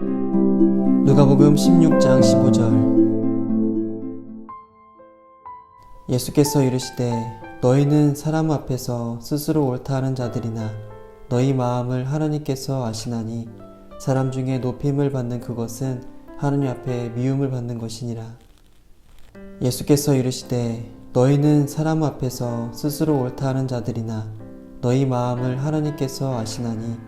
누가복음 16장 15절. 예수께서 이르시되 너희는 사람 앞에서 스스로 옳다 하는 자들이나 너희 마음을 하나님께서 아시나니 사람 중에 높임을 받는 그것은 하느님 앞에 미움을 받는 것이니라. 예수께서 이르시되 너희는 사람 앞에서 스스로 옳다 하는 자들이나 너희 마음을 하나님께서 아시나니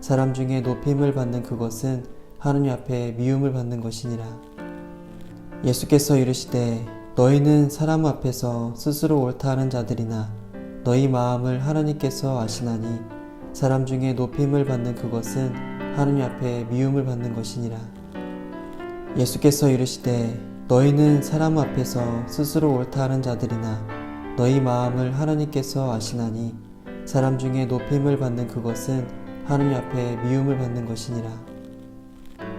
사람 중에 높임을 받는 그것은 하느님 앞에 미움을 받는 것이니라. 예수께서 이르시되 너희는 사람 앞에서 스스로 옳다 하는 자들이나 너희 마음을 하나님께서 아시나니 사람 중에 높임을 받는 그것은 하느님 앞에 미움을 받는 것이니라. 예수께서 이르시되 너희는 사람 앞에서 스스로 옳다 하는 자들이나 너희 마음을 하나님께서 아시나니 사람 중에 높임을 받는 그것은 하느님 앞에 미움을 받는 것이니라.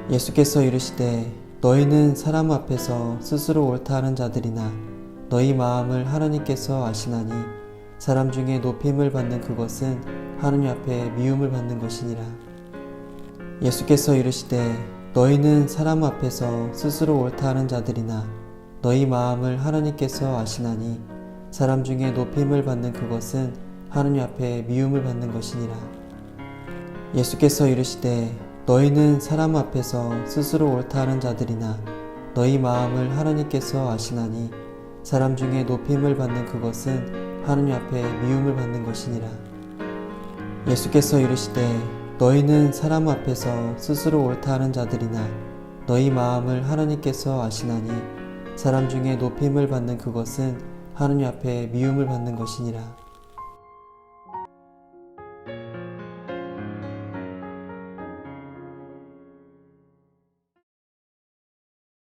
예수께서 이르시되 너희는 사람 앞에서 스스로 옳다 하는 자들이나 너희 마음을 하나님께서 아시나니 사람 중에 높임을 받는 그것은 하느님 앞에 미움을 받는 것이니라. 예수께서 이르시되 너희는 사람 앞에서 스스로 옳다 하는 자들이나 너희 마음을 하나님께서 아시나니 사람 중에 높임을 받는 그것은 하느님 앞에 미움을 받는 것이니라. 예수께서 이르시되 너희는 사람 앞에서 스스로 옳다 하는 자들이나 너희 마음을 하나님께서 아시나니 사람 중에 높임을 받는 그것은 하느님 앞에 미움을 받는 것이니라. 예수께서 이르시되 너희는 사람 앞에서 스스로 옳다 하는 자들이나 너희 마음을 하나님께서 아시나니 사람 중에 높임을 받는 그것은 하느님 앞에 미움을 받는 것이니라.